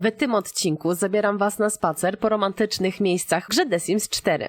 W tym odcinku zabieram Was na spacer po romantycznych miejscach w grze The Sims 4.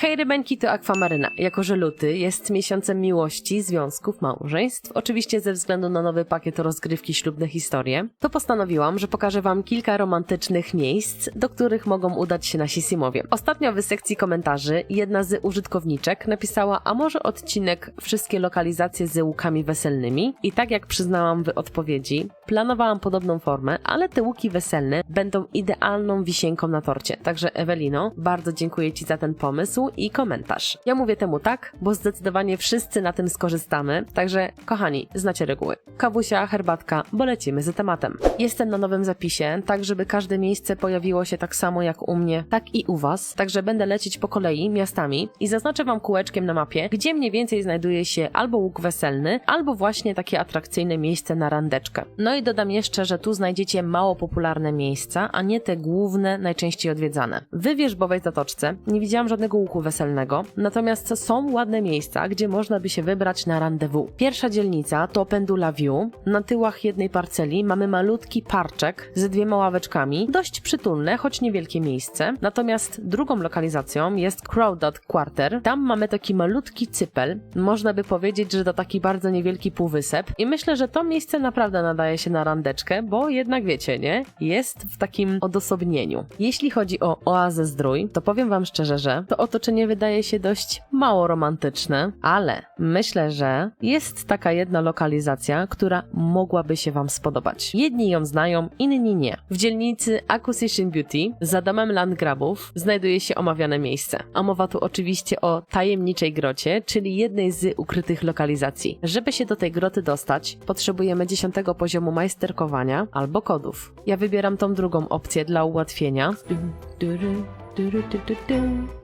Hej rybeńki, to Akwamaryna. Jako, że luty jest miesiącem miłości, związków, małżeństw, oczywiście ze względu na nowy pakiet rozgrywki ślubne historie, to postanowiłam, że pokażę Wam kilka romantycznych miejsc, do których mogą udać się nasi simowie. Ostatnio w sekcji komentarzy jedna z użytkowniczek napisała, a może odcinek wszystkie lokalizacje z łukami weselnymi i tak jak przyznałam w odpowiedzi, planowałam podobną formę, ale te łuki weselne będą idealną wisienką na torcie. Także Ewelino, bardzo dziękuję Ci za ten pomysł i komentarz. Ja mówię temu tak, bo zdecydowanie wszyscy na tym skorzystamy, także kochani, znacie reguły. Kawusia, herbatka, bo lecimy z tematem. Jestem na nowym zapisie, tak żeby każde miejsce pojawiło się tak samo jak u mnie, tak i u Was, także będę lecieć po kolei miastami i zaznaczę Wam kółeczkiem na mapie, gdzie mniej więcej znajduje się albo łuk weselny, albo właśnie takie atrakcyjne miejsce na randeczkę. No i dodam jeszcze, że tu znajdziecie mało popularne miejsca, a nie te główne, najczęściej odwiedzane. W Wierzbowej Zatoczce nie widziałam żadnego łuku weselnego, natomiast są ładne miejsca, gdzie można by się wybrać na rendezvous. Pierwsza dzielnica to Pendula View. Na tyłach jednej parceli mamy malutki parczek z dwiema ławeczkami, dość przytulne, choć niewielkie miejsce. Natomiast drugą lokalizacją jest Crowded Quarter. Tam mamy taki malutki cypel, można by powiedzieć, że to taki bardzo niewielki półwysep i myślę, że to miejsce naprawdę nadaje się na randeczkę, bo jednak wiecie, nie? Jest w takim odosobnieniu. Jeśli chodzi o oazę zdrój, to powiem wam szczerze, że to otoczenie wydaje się dość mało romantyczne, ale myślę, że jest taka jedna lokalizacja, która mogłaby się wam spodobać. Jedni ją znają, inni nie. W dzielnicy Acquisition Beauty za domem Landgrabów znajduje się omawiane miejsce. A mowa tu oczywiście o tajemniczej grocie, czyli jednej z ukrytych lokalizacji. Żeby się do tej groty dostać, potrzebujemy 10 poziomu majsterkowania albo kodów. Ja wybieram tą drugą opcję dla ułatwienia.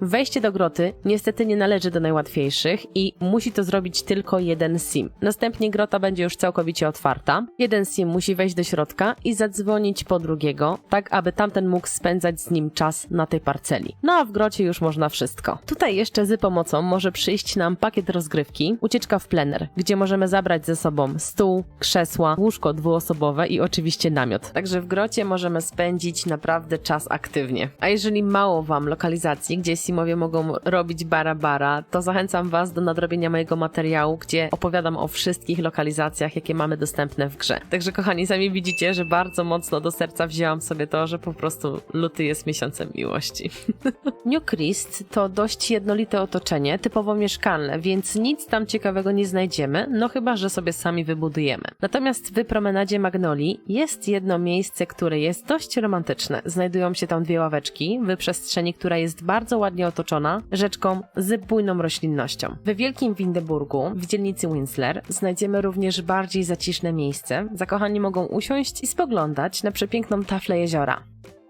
Wejście do groty niestety nie należy do najłatwiejszych i musi to zrobić tylko jeden sim. Następnie grota będzie już całkowicie otwarta. Jeden sim musi wejść do środka i zadzwonić po drugiego, tak aby tamten mógł spędzać z nim czas na tej parceli. No a w grocie już można wszystko. Tutaj jeszcze z pomocą może przyjść nam pakiet rozgrywki, ucieczka w plener, gdzie możemy zabrać ze sobą stół, krzesła, łóżko dwuosobowe i oczywiście namiot. Także w grocie możemy spędzić naprawdę czas aktywnie. A jeżeli mało wam lokalizacji, gdzie simowie mogą robić bara bara, to zachęcam was do nadrobienia mojego materiału, gdzie opowiadam o wszystkich lokalizacjach, jakie mamy dostępne w grze. Także kochani, sami widzicie, że bardzo mocno do serca wzięłam sobie to, że po prostu luty jest miesiącem miłości. New Christ to dość jednolite otoczenie, typowo mieszkalne, więc nic tam ciekawego nie znajdziemy, no chyba, że sobie sami wybudujemy. Natomiast w promenadzie Magnoli jest jedno miejsce, które jest dość romantyczne. Znajdują się tam dwie ławeczki w przestrzeni, która jest bardzo ładnie otoczona rzeczką z bujną roślinnością. We Wielkim Windeburgu, w dzielnicy Winsler, znajdziemy również bardziej zaciszne miejsce. Zakochani mogą usiąść i spoglądać na przepiękną taflę jeziora.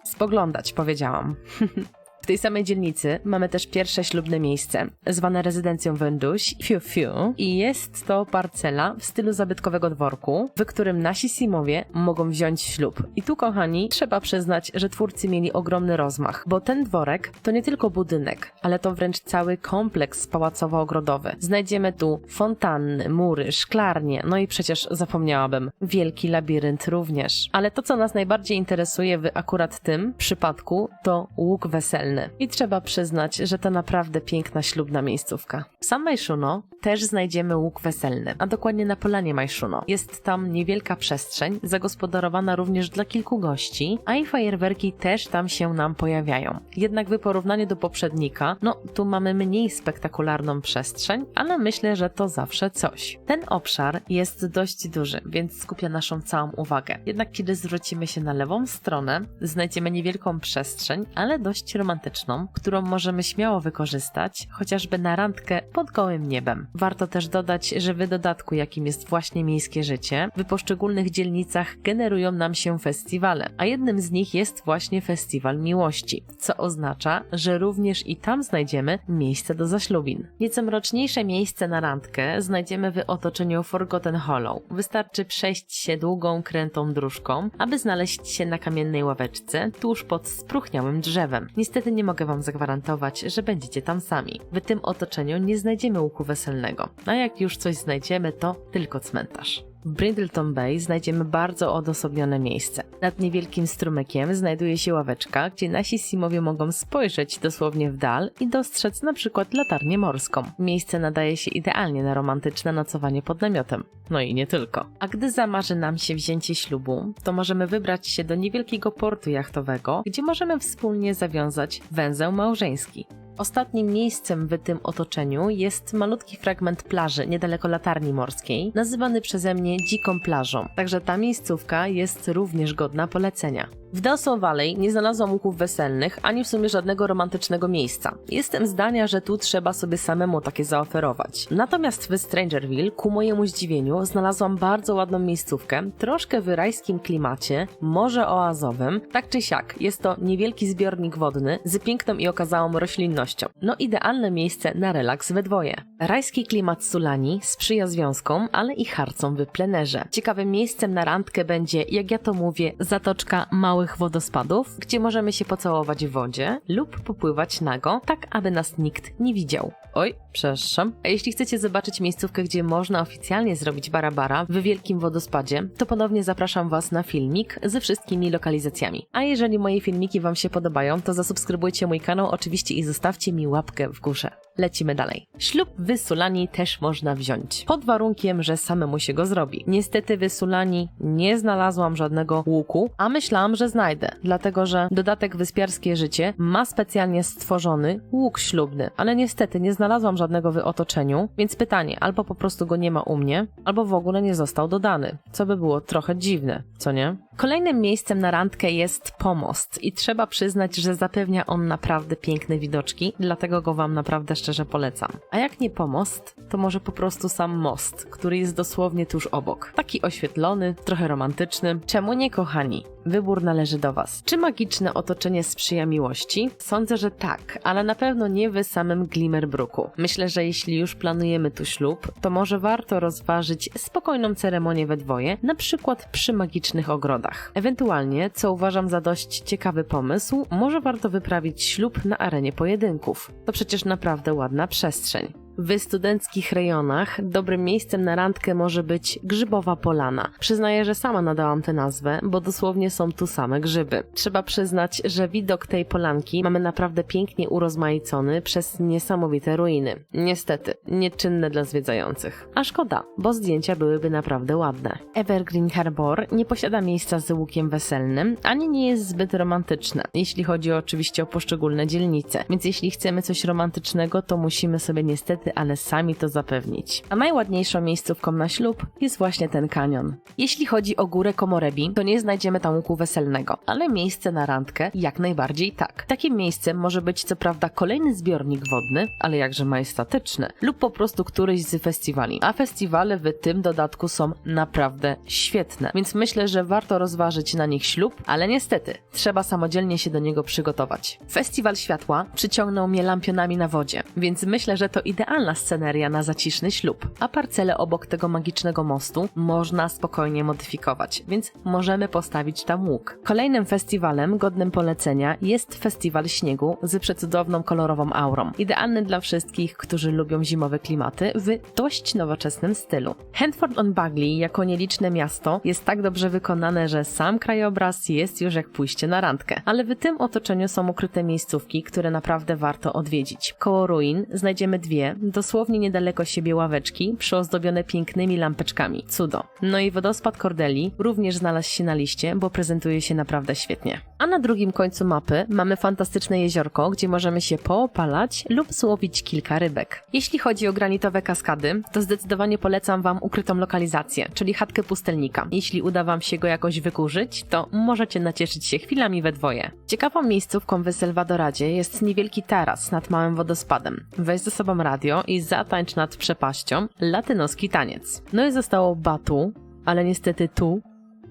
Spoglądać, powiedziałam. W tej samej dzielnicy mamy też pierwsze ślubne miejsce, zwane rezydencją Węduś, Fiu Fiu, i jest to parcela w stylu zabytkowego dworku, w którym nasi simowie mogą wziąć ślub. I tu, kochani, trzeba przyznać, że twórcy mieli ogromny rozmach, bo ten dworek to nie tylko budynek, ale to wręcz cały kompleks pałacowo-ogrodowy. Znajdziemy tu fontanny, mury, szklarnie, no i przecież zapomniałabym, wielki labirynt również. Ale to, co nas najbardziej interesuje w akurat tym przypadku, to łuk weselny. I trzeba przyznać, że to naprawdę piękna ślubna miejscówka. W San Majszuno też znajdziemy łuk weselny, a dokładnie na polanie Majszuno. Jest tam niewielka przestrzeń, zagospodarowana również dla kilku gości, a i fajerwerki też tam się nam pojawiają. Jednak w porównaniu do poprzednika, no tu mamy mniej spektakularną przestrzeń, ale myślę, że to zawsze coś. Ten obszar jest dość duży, więc skupia naszą całą uwagę. Jednak kiedy zwrócimy się na lewą stronę, znajdziemy niewielką przestrzeń, ale dość romantyczną, którą możemy śmiało wykorzystać, chociażby na randkę pod gołym niebem. Warto też dodać, że w dodatku, jakim jest właśnie miejskie życie, w poszczególnych dzielnicach generują nam się festiwale, a jednym z nich jest właśnie Festiwal Miłości, co oznacza, że również i tam znajdziemy miejsce do zaślubin. Nieco mroczniejsze miejsce na randkę znajdziemy w otoczeniu Forgotten Hollow. Wystarczy przejść się długą, krętą dróżką, aby znaleźć się na kamiennej ławeczce tuż pod spruchniałym drzewem. Niestety nie mogę wam zagwarantować, że będziecie tam sami. W tym otoczeniu nie znajdziemy łuku weselnego, a jak już coś znajdziemy, to tylko cmentarz. W Brindleton Bay znajdziemy bardzo odosobnione miejsce. Nad niewielkim strumykiem znajduje się ławeczka, gdzie nasi simowie mogą spojrzeć dosłownie w dal i dostrzec na przykład latarnię morską. Miejsce nadaje się idealnie na romantyczne nocowanie pod namiotem. No i nie tylko. A gdy zamarzy nam się wzięcie ślubu, to możemy wybrać się do niewielkiego portu jachtowego, gdzie możemy wspólnie zawiązać węzeł małżeński. Ostatnim miejscem w tym otoczeniu jest malutki fragment plaży niedaleko latarni morskiej, nazywany przeze mnie dziką plażą, także ta miejscówka jest również godna polecenia. W Dawson Valley nie znalazłam łuków weselnych, ani w sumie żadnego romantycznego miejsca. Jestem zdania, że tu trzeba sobie samemu takie zaoferować. Natomiast w Strangerville, ku mojemu zdziwieniu, znalazłam bardzo ładną miejscówkę, troszkę w rajskim klimacie, morze oazowym. Tak czy siak, jest to niewielki zbiornik wodny z piękną i okazałą roślinnością. No idealne miejsce na relaks we dwoje. Rajski klimat Sulani sprzyja związkom, ale i harcom w plenerze. Ciekawym miejscem na randkę będzie, jak ja to mówię, zatoczka małych wodospadów, gdzie możemy się pocałować w wodzie lub popływać nago, tak aby nas nikt nie widział. Oj, przepraszam. A jeśli chcecie zobaczyć miejscówkę, gdzie można oficjalnie zrobić barabara w wielkim wodospadzie, to ponownie zapraszam Was na filmik ze wszystkimi lokalizacjami. A jeżeli moje filmiki Wam się podobają, to zasubskrybujcie mój kanał oczywiście i zostawcie mi łapkę w górze. Lecimy dalej. Ślub w Sulani też można wziąć, pod warunkiem, że samemu się go zrobi. Niestety w Sulani nie znalazłam żadnego łuku, a myślałam, że znajdę, dlatego że dodatek Wyspiarskie Życie ma specjalnie stworzony łuk ślubny, ale niestety nie znalazłam żadnego w otoczeniu, więc pytanie, albo po prostu go nie ma u mnie, albo w ogóle nie został dodany, co by było trochę dziwne, co nie? Kolejnym miejscem na randkę jest pomost i trzeba przyznać, że zapewnia on naprawdę piękne widoczki, dlatego go Wam naprawdę szczerze polecam. A jak nie pomost, to może po prostu sam most, który jest dosłownie tuż obok. Taki oświetlony, trochę romantyczny. Czemu nie, kochani? Wybór należy do Was. Czy magiczne otoczenie sprzyja miłości? Sądzę, że tak, ale na pewno nie w samym Glimmerbrooku. Myślę, że jeśli już planujemy tu ślub, to może warto rozważyć spokojną ceremonię we dwoje, na przykład przy magicznych ogrodach. Ewentualnie, co uważam za dość ciekawy pomysł, może warto wyprawić ślub na arenie pojedynków. To przecież naprawdę ładna przestrzeń. W studenckich rejonach dobrym miejscem na randkę może być Grzybowa Polana. Przyznaję, że sama nadałam tę nazwę, bo dosłownie są tu same grzyby. Trzeba przyznać, że widok tej polanki mamy naprawdę pięknie urozmaicony przez niesamowite ruiny. Niestety, nieczynne dla zwiedzających. A szkoda, bo zdjęcia byłyby naprawdę ładne. Evergreen Harbor nie posiada miejsca z łukiem weselnym, ani nie jest zbyt romantyczne, jeśli chodzi oczywiście o poszczególne dzielnice. Więc jeśli chcemy coś romantycznego, to musimy sobie niestety ale sami to zapewnić. A najładniejszą miejscówką na ślub jest właśnie ten kanion. Jeśli chodzi o górę Komorebi, to nie znajdziemy tam łuku weselnego, ale miejsce na randkę jak najbardziej tak. Takim miejscem może być co prawda kolejny zbiornik wodny, ale jakże majestatyczny, lub po prostu któryś z festiwali. A festiwale w tym dodatku są naprawdę świetne, więc myślę, że warto rozważyć na nich ślub, ale niestety trzeba samodzielnie się do niego przygotować. Festiwal Światła przyciągnął mnie lampionami na wodzie, więc myślę, że to idealna sceneria na zaciszny ślub, a parcele obok tego magicznego mostu można spokojnie modyfikować, więc możemy postawić tam łuk. Kolejnym festiwalem godnym polecenia jest Festiwal Śniegu z przecudowną kolorową aurą, idealny dla wszystkich, którzy lubią zimowe klimaty w dość nowoczesnym stylu. Handford on Bagley jako nieliczne miasto jest tak dobrze wykonane, że sam krajobraz jest już jak pójście na randkę, ale w tym otoczeniu są ukryte miejscówki, które naprawdę warto odwiedzić. Koło ruin znajdziemy dwie, dosłownie niedaleko siebie ławeczki, przyozdobione pięknymi lampeczkami. Cudo. No i wodospad Cordeli również znalazł się na liście, bo prezentuje się naprawdę świetnie. A na drugim końcu mapy mamy fantastyczne jeziorko, gdzie możemy się poopalać lub złowić kilka rybek. Jeśli chodzi o granitowe kaskady, to zdecydowanie polecam Wam ukrytą lokalizację, czyli chatkę pustelnika. Jeśli uda Wam się go jakoś wykurzyć, to możecie nacieszyć się chwilami we dwoje. Ciekawą miejscówką w Selvadoradzie jest niewielki taras nad małym wodospadem. Weź ze sobą radio i zatańcz nad przepaścią latynoski taniec. No i zostało Batu, ale niestety tu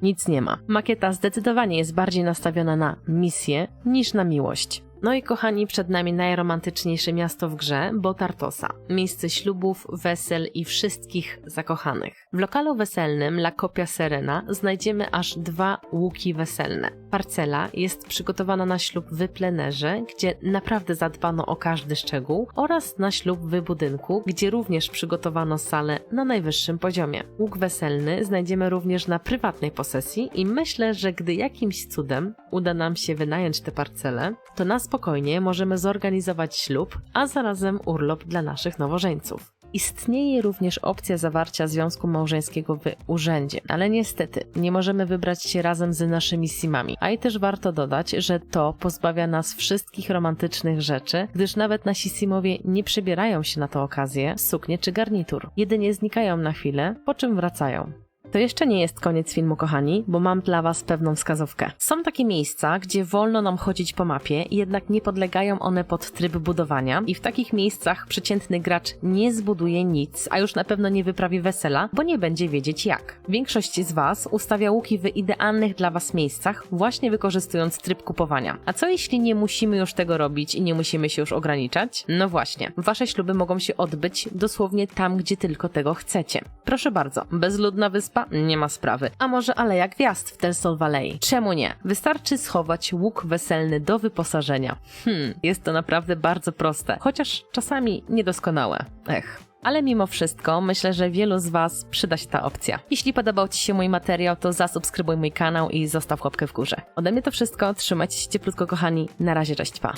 nic nie ma. Makieta zdecydowanie jest bardziej nastawiona na misję niż na miłość. No i kochani, przed nami najromantyczniejsze miasto w grze, bo Tartosa. Miejsce ślubów, wesel i wszystkich zakochanych. W lokalu weselnym La Copia Serena znajdziemy aż dwa łuki weselne. Parcela jest przygotowana na ślub w plenerze, gdzie naprawdę zadbano o każdy szczegół, oraz na ślub w budynku, gdzie również przygotowano salę na najwyższym poziomie. Łuk weselny znajdziemy również na prywatnej posesji i myślę, że gdy jakimś cudem uda nam się wynająć tę parcelę, to na spokojnie możemy zorganizować ślub, a zarazem urlop dla naszych nowożeńców. Istnieje również opcja zawarcia związku małżeńskiego w urzędzie, ale niestety nie możemy wybrać się razem z naszymi simami. A i też warto dodać, że to pozbawia nas wszystkich romantycznych rzeczy, gdyż nawet nasi simowie nie przebierają się na tę okazję w suknię czy garnitur. Jedynie znikają na chwilę, po czym wracają. To jeszcze nie jest koniec filmu, kochani, bo mam dla Was pewną wskazówkę. Są takie miejsca, gdzie wolno nam chodzić po mapie, jednak nie podlegają one pod tryb budowania, i w takich miejscach przeciętny gracz nie zbuduje nic, a już na pewno nie wyprawi wesela, bo nie będzie wiedzieć jak. Większość z Was ustawia łuki w idealnych dla Was miejscach, właśnie wykorzystując tryb kupowania. A co jeśli nie musimy już tego robić i nie musimy się już ograniczać? No właśnie, Wasze śluby mogą się odbyć dosłownie tam, gdzie tylko tego chcecie. Proszę bardzo, bezludna wyspa? wyspa? Nie ma sprawy. A może Aleja Gwiazd w Del Sol Valley? Czemu nie? Wystarczy schować łuk weselny do wyposażenia. Hmm, jest to naprawdę bardzo proste, chociaż czasami niedoskonałe. Ech. Ale mimo wszystko myślę, że wielu z Was przyda się ta opcja. Jeśli podobał Ci się mój materiał, to zasubskrybuj mój kanał i zostaw łapkę w górze. Ode mnie to wszystko, trzymajcie się cieplutko kochani, na razie, cześć, pa!